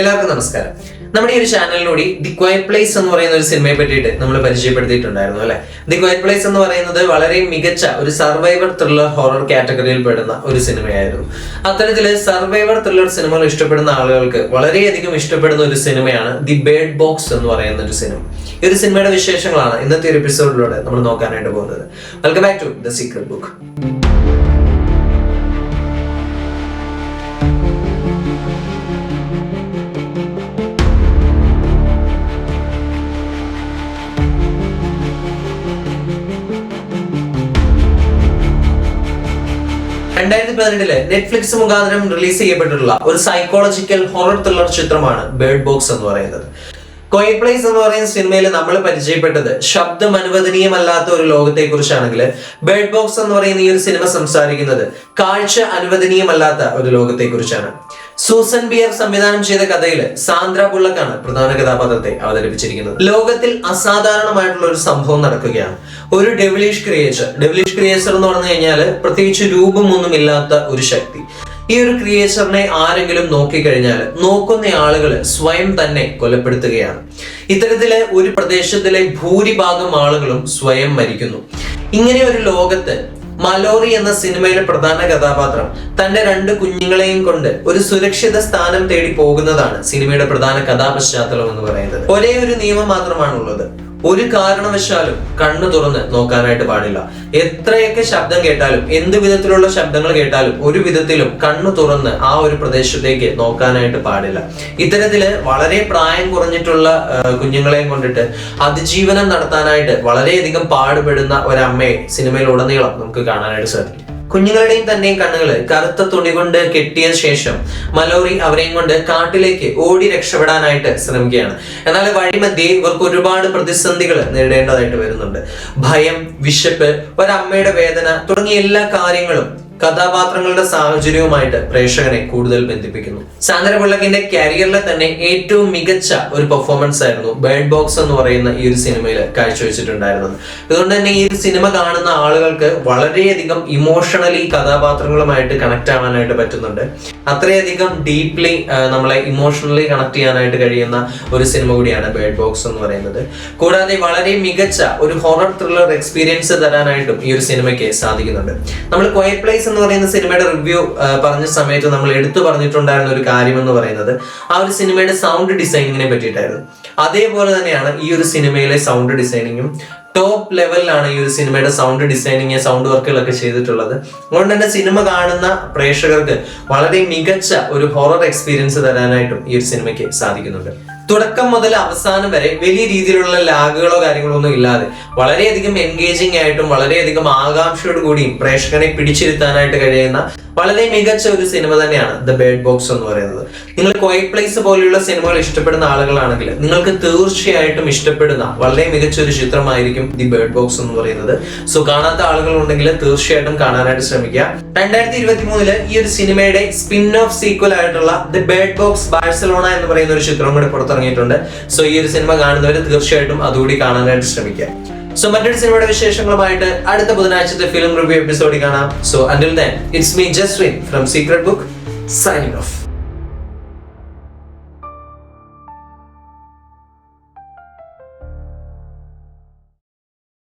എല്ലാവർക്കും നമസ്കാരം. നമ്മുടെ ഈ ഒരു ചാനലിലൂടെ ദി ക്വയറ്റ് പ്ലേസ് എന്ന് പറയുന്ന ഒരു സിനിമയെ പറ്റിയിട്ട് നമ്മൾ പരിചയപ്പെടുത്തിയിട്ടുണ്ടായിരുന്നു അല്ലെ? ദി ക്വയറ്റ് പ്ലേസ് എന്ന് പറയുന്നത് വളരെ മികച്ച ഒരു സർവൈവർ ത്രില്ലർ ഹൊറർ കാറ്റഗറിയിൽ പെടുന്ന ഒരു സിനിമയായിരുന്നു. അത്തരത്തിൽ സർവൈവർ ത്രില്ലർ സിനിമകൾ ഇഷ്ടപ്പെടുന്ന ആളുകൾക്ക് വളരെയധികം ഇഷ്ടപ്പെടുന്ന ഒരു സിനിമയാണ് ദി ബേഡ് ബോക്സ് എന്ന് പറയുന്ന ഒരു സിനിമ. ഈ ഒരു സിനിമയുടെ വിശേഷങ്ങളാണ് ഇന്നത്തെ ഒരു എപ്പിസോഡിലൂടെ നമ്മൾ നോക്കാനായിട്ട് പോകുന്നത്. Welcome back to the secret book രണ്ടായിരത്തി പതിനെട്ടിൽ നെറ്റ്ഫ്ലിക്സ് മുഖാന്തരം റിലീസ് ചെയ്യപ്പെട്ടിട്ടുള്ള ഒരു സൈക്കോളജിക്കൽ ഹൊറർ ത്രില്ലർ ചിത്രമാണ് ബേർഡ് ബോക്സ് എന്ന് പറയുന്നത്. കോയറ്റ് പ്ലേസ് എന്ന് പറയുന്ന സിനിമയിൽ നമ്മൾ പരിചയപ്പെട്ടത് ശബ്ദം അനുവദനീയമല്ലാത്ത ഒരു ലോകത്തെ കുറിച്ചാണെങ്കിൽ ബേഡ് ബോക്സ് എന്ന് പറയുന്ന ഈ ഒരു സിനിമ സംസാരിക്കുന്നത് കാഴ്ച അനുവദനീയമല്ലാത്ത ഒരു ലോകത്തെ കുറിച്ചാണ് സൂസൻ ബിയർ സംവിധാനം ചെയ്ത കഥയിൽ സാന്ദ്ര പുള്ളക്കാണ് പ്രധാന കഥാപാത്രത്തെ അവതരിപ്പിച്ചിരിക്കുന്നത്. ലോകത്തിൽ അസാധാരണമായിട്ടുള്ള ഒരു സംഭവം നടക്കുകയാണ്. ഒരു ഡെവിലിഷ് ക്രിയേച്ചർ ഡെവിലിഷ് ക്രിയേച്ചർ എന്ന് പറഞ്ഞു കഴിഞ്ഞാൽ പ്രത്യേകിച്ച് രൂപമൊന്നുമില്ലാത്ത ഒരു ശക്തി. ഈ ഒരു ക്രിയേച്ചറിനെ ആരെങ്കിലും നോക്കിക്കഴിഞ്ഞാൽ നോക്കുന്ന ആളുകൾ സ്വയം തന്നെ കൊലപ്പെടുത്തുകയാണ്. ഇത്തരത്തിലെ ഒരു പ്രദേശത്തിലെ ഭൂരിഭാഗം ആളുകളും സ്വയം മരിക്കുന്നു. ഇങ്ങനെ ഒരു ലോകത്ത് മലോറി എന്ന സിനിമയിലെ പ്രധാന കഥാപാത്രം തന്റെ രണ്ട് കുഞ്ഞുങ്ങളെയും കൊണ്ട് ഒരു സുരക്ഷിത സ്ഥാനം തേടി പോകുന്നതാണ് സിനിമയുടെ പ്രധാന കഥാപശ്ചാത്തലം എന്ന് പറയുന്നത്. ഒരേ ഒരു നിയമം മാത്രമാണുള്ളത്. ഒരു കാരണവശാലും കണ്ണു തുറന്ന് നോക്കാനായിട്ട് പാടില്ല. എത്രയൊക്കെ ശബ്ദം കേട്ടാലും എന്ത് വിധത്തിലുള്ള ശബ്ദങ്ങൾ കേട്ടാലും ഒരു വിധത്തിലും കണ്ണു തുറന്ന് ആ ഒരു പ്രദേശത്തേക്ക് നോക്കാനായിട്ട് പാടില്ല. ഇത്തരത്തിൽ വളരെ പ്രായം കുറഞ്ഞിട്ടുള്ള കുഞ്ഞുങ്ങളെയും കൊണ്ടിട്ട് അതിജീവനം നടത്താനായിട്ട് വളരെയധികം പാടുപെടുന്ന ഒരമ്മയെ സിനിമയിൽ ഉടനീളം നമുക്ക് കാണാനായിട്ട് സാധിക്കും. കുഞ്ഞുങ്ങളുടെയും തന്നെയും കണ്ണുകൾ കറുത്ത തുണി കൊണ്ട് കെട്ടിയ ശേഷം മലോറി അവരെയും കൊണ്ട് കാട്ടിലേക്ക് ഓടി രക്ഷപ്പെടാനായിട്ട് ശ്രമിക്കുകയാണ്. എന്നാൽ വഴിമധ്യേ ഇവർക്ക് ഒരുപാട് പ്രതിസന്ധികൾ നേരിടേണ്ടതായിട്ട് വരുന്നുണ്ട്. ഭയം വിശപ്പ് ഒരമ്മയുടെ വേദന തുടങ്ങിയ എല്ലാ കാര്യങ്ങളും കഥാപാത്രങ്ങളുടെ സാഹചര്യവുമായിട്ട് പ്രേക്ഷകനെ കൂടുതൽ ബന്ധിപ്പിക്കുന്നു. സാന്ദ്ര പിള്ളക്കിന്റെ കരിയറിലെ തന്നെ ഏറ്റവും മികച്ച ഒരു പെർഫോമൻസ് ആയിരുന്നു ബേഡ് ബോക്സ് എന്ന് പറയുന്ന ഈ ഒരു സിനിമയിൽ കാഴ്ചവെച്ചിട്ടുണ്ടായിരുന്നത്. അതുകൊണ്ട് തന്നെ ഈ ഒരു സിനിമ കാണുന്ന ആളുകൾക്ക് വളരെയധികം ഇമോഷണലി കഥാപാത്രങ്ങളുമായിട്ട് കണക്ട് ആവാനായിട്ട് പറ്റുന്നുണ്ട്. അത്രയധികം ഡീപ്ലി നമ്മളെ ഇമോഷണലി കണക്ട് ചെയ്യാനായിട്ട് കഴിയുന്ന ഒരു സിനിമ കൂടിയാണ് ബേഡ് ബോക്സ് എന്ന് പറയുന്നത്. കൂടാതെ വളരെ മികച്ച ഒരു ഹൊറർ ത്രില്ലർ എക്സ്പീരിയൻസ് തരാനായിട്ടും ഈ ഒരു സിനിമയ്ക്ക് സാധിക്കുന്നുണ്ട്. നമ്മൾ ക്വയറ്റ് പ്ലേസ് എന്ന് പറയുന്ന സിനിമയുടെ റിവ്യൂ പറഞ്ഞ സമയത്ത് നമ്മൾ എടുത്തു പറഞ്ഞിട്ടുണ്ടായിരുന്ന ഒരു കാര്യം എന്ന് പറയുന്നത് ആ ഒരു സിനിമയുടെ സൗണ്ട് ഡിസൈനിങ്ങിനെ പറ്റിയിട്ടായിരുന്നു. അതേപോലെ തന്നെയാണ് ഈ ഒരു സിനിമയിലെ സൗണ്ട് ഡിസൈനിങ്ങും ടോപ്പ് ലെവലിലാണ് ഈ ഒരു സിനിമയുടെ സൗണ്ട് ഡിസൈനിങ് സൗണ്ട് വർക്കുകളൊക്കെ ചെയ്തിട്ടുള്ളത്. അതുകൊണ്ട് തന്നെ സിനിമ കാണുന്ന പ്രേക്ഷകർക്ക് വളരെ മികച്ച ഒരു ഹൊറർ എക്സ്പീരിയൻസ് തരാനായിട്ടും ഈ ഒരു സിനിമയ്ക്ക് സാധിക്കുന്നുണ്ട്. തുടക്കം മുതൽ അവസാനം വരെ വലിയ രീതിയിലുള്ള ലാഗുകളോ കാര്യങ്ങളോ ഒന്നും ഇല്ലാതെ വളരെയധികം എൻഗേജിങ് ആയിട്ടും വളരെയധികം ആകാംക്ഷയോട് കൂടിയും പ്രേക്ഷകനെ പിടിച്ചിരുത്താനായിട്ട് കഴിയുന്ന വളരെ മികച്ച ഒരു സിനിമ തന്നെയാണ് ദ ബേഡ് ബോക്സ് എന്ന് പറയുന്നത്. നിങ്ങൾ ക്വൈറ്റ് പ്ലേസ് പോലെയുള്ള സിനിമകൾ ഇഷ്ടപ്പെടുന്ന ആളുകളാണെങ്കിൽ നിങ്ങൾക്ക് തീർച്ചയായിട്ടും ഇഷ്ടപ്പെടുന്ന വളരെ മികച്ച ഒരു ചിത്രമായിരിക്കും ദി ബേഡ് ബോക്സ് എന്ന് പറയുന്നത്. സോ കാണാത്ത ആളുകൾ ഉണ്ടെങ്കിൽ തീർച്ചയായിട്ടും കാണാനായിട്ട് ശ്രമിക്കുക. രണ്ടായിരത്തി ഇരുപത്തി മൂന്നിൽ ഈ ഒരു സിനിമയുടെ സ്പിൻ ഓഫ് സീക്വൽ ആയിട്ടുള്ള ദി ബേഡ് ബോക്സ് ബാഴ്സലോണ എന്ന് പറയുന്ന ഒരു ചിത്രം കൂടെ പുറത്തിറങ്ങിയിട്ടുണ്ട്. സോ ഈ ഒരു സിനിമ കാണുന്നവർ തീർച്ചയായിട്ടും അതുകൂടി കാണാനായിട്ട് ശ്രമിക്കുക. സോ മറ്റൊരു സിനിമയുടെ വിശേഷങ്ങളുമായിട്ട് അടുത്ത ബുധനാഴ്ചത്തെ ഫിലിം റിവ്യൂ എപ്പിസോഡിൽ കാണാം. So until then it's me just from secret book signing off